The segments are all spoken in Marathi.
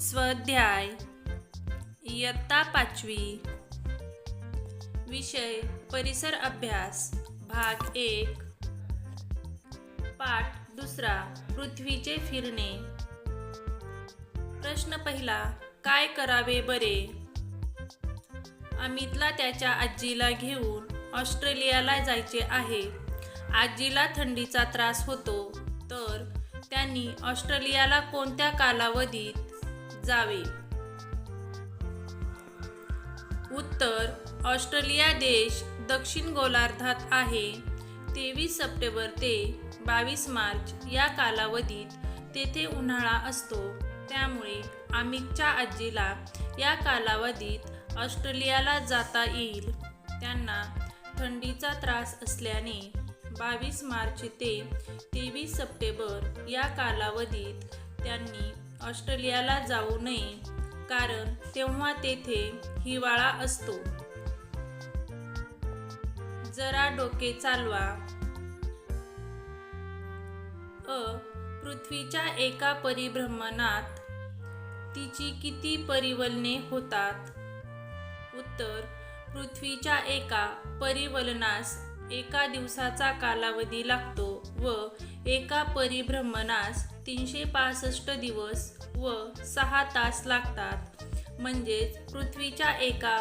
स्वाध्याय इयत्ता पाचवी. विषय परिसर अभ्यास भाग एक. पाठ दुसरा पृथ्वीचे फिरणे. प्रश्न पहिला काय करावे बरे? अमितला त्याच्या आजीला घेऊन ऑस्ट्रेलियाला जायचे आहे. आजीला थंडीचा त्रास होतो तर त्यांनी ऑस्ट्रेलियाला कोणत्या कालावधीत जावे. उत्तर ऑस्ट्रेलिया देश दक्षिण गोलार्धात आहे. तेवीस सप्टेंबर ते बावीस मार्च या कालावधीत तेथे उन्हाळा असतो. त्यामुळे आमिकच्या आजीला या कालावधीत ऑस्ट्रेलियाला जाता येईल. त्यांना थंडीचा त्रास असल्याने बावीस मार्च ते तेवीस सप्टेंबर या कालावधीत त्यांनी ऑस्ट्रेलियाला जाऊ नये कारण तेव्हा तेथे हिवाळा असतो. जरा डोके चालवा. अ पृथ्वीच्या एका परिभ्रमणात तिची किती परिवलने होतात? उत्तर पृथ्वीच्या एका परिवलनास एका दिवसाचा कालावधी लागतो व एका परिभ्रमणास तीनशे पासष्ट दिवस व सहा तास लागतात. म्हणजेच पृथ्वीच्या एका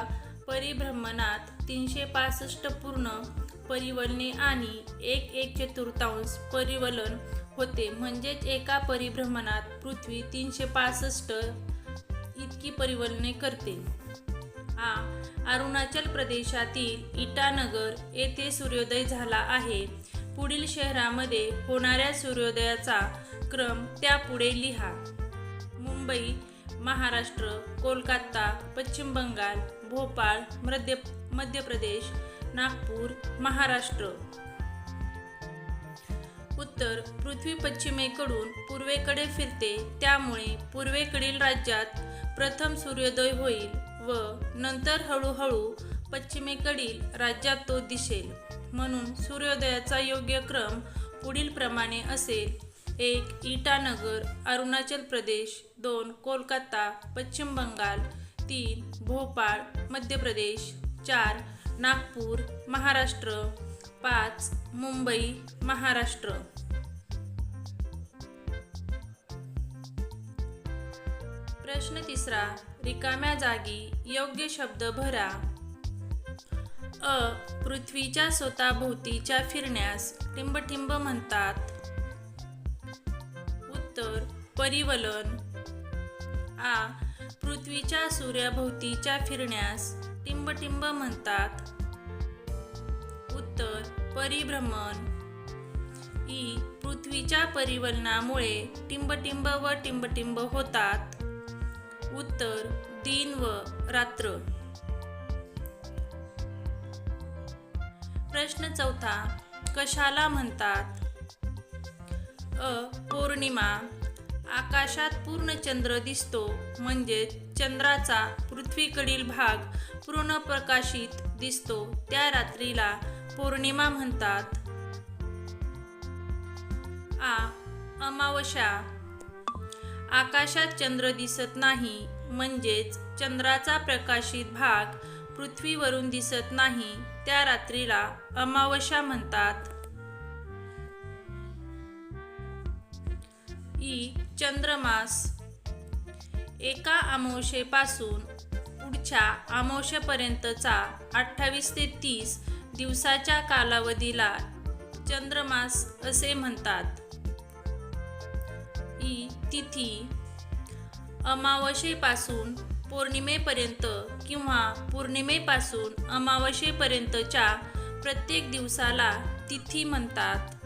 परिभ्रमणात तीनशे पासष्ट पूर्ण परिवलने आणि एक एक चतुर्थांश परिवलन होते. म्हणजेच एका परिभ्रमणात पृथ्वी तीनशे पासष्ट इतकी परिवलने करते. आ अरुणाचल प्रदेशातील इटानगर येथे सूर्योदय झाला आहे. पुढील शहरामध्ये होणाऱ्या सूर्योदयाचा क्रम त्यापुढे लिहा. मुंबई महाराष्ट्र कोलकाता पश्चिम बंगाल भोपाळ मध्य मध्य प्रदेश नागपूर महाराष्ट्र. उत्तर पृथ्वी पश्चिमेकडून पूर्वेकडे फिरते. त्यामुळे पूर्वेकडील राज्यात प्रथम सूर्योदय होईल व नंतर हळूहळू पश्चिमेकडील राज्यात तो दिसेल. म्हणून सूर्योदयाचा योग्य क्रम पुढील प्रमाणे असेल. एक इटानगर अरुणाचल प्रदेश दोन कोलकाता पश्चिम बंगाल तीन भोपाळ मध्य प्रदेश चार नागपूर महाराष्ट्र पाच मुंबई महाराष्ट्र. प्रश्न तिसरा रिकाम्या जागी योग्य शब्द भरा. अ पृथ्वीच्या स्वतःभोवतीच्या फिरण्यास टिंबटिंब म्हणतात. परिवलन. आ. पृथ्वीच्या सूर्याभोवतीच्या फिरण्यास टिंबटिंब म्हणतात. उत्तर. परिभ्रमण. ई. पृथ्वीच्या परिवलनामुळे टिंबटिंब व टिंबटिंब होतात. उत्तर. दिन व रात्र. प्रश्न चौथा. कशाला म्हणतात? अ. पौर्णिमा. आकाशात पूर्ण चंद्र दिसतो म्हणजे चंद्राचा पृथ्वीकडील भाग पूर्ण प्रकाशित दिसतो. त्या रात्रीला पौर्णिमा म्हणतात. आ अमावस्या. आकाशात चंद्र दिसत नाही म्हणजेच चंद्राचा प्रकाशित भाग पृथ्वीवरून दिसत नाही. त्या रात्रीला अमावस्या म्हणतात. ई चंद्रमास एका अमावशेपासून पुढच्या अमावशेपर्यंतचा अठ्ठावीस ते तीस दिवसाच्या कालावधीला चंद्रमास असे म्हणतात. ई तिथी अमावशेपासून पौर्णिमेपर्यंत किंवा पौर्णिमेपासून अमावशेपर्यंतच्या प्रत्येक दिवसाला तिथी म्हणतात.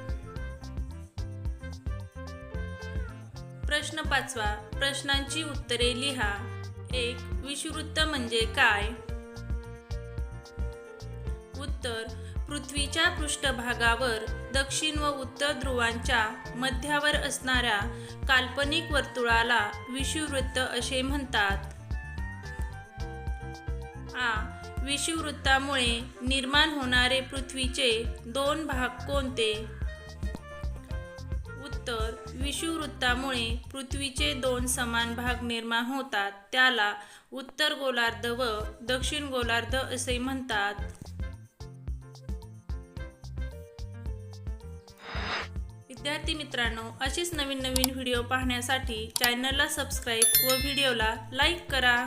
प्रश्न पाचवा. प्रश्नांची उत्तरे लिहा. एक विषुवृत्त म्हणजे काय? उत्तर पृथ्वीच्या पृष्ठभागावर दक्षिण व उत्तर ध्रुवांच्या मध्यावर असणाऱ्या काल्पनिक वर्तुळाला विषुववृत्त असे म्हणतात. आ विषुववृत्तामुळे निर्माण होणारे पृथ्वीचे दोन भाग कोणते? विषुववृत्तामुळे पृथ्वीचे दोन समान भाग निर्माण होतात. त्याला उत्तर गोलार्ध व दक्षिण गोलार्ध असे म्हणतात. विद्यार्थी मित्रांनो अशीच नवीन नवीन व्हिडिओ पाहण्यासाठी चॅनलला सबस्क्राईब व व्हिडिओला लाईक करा.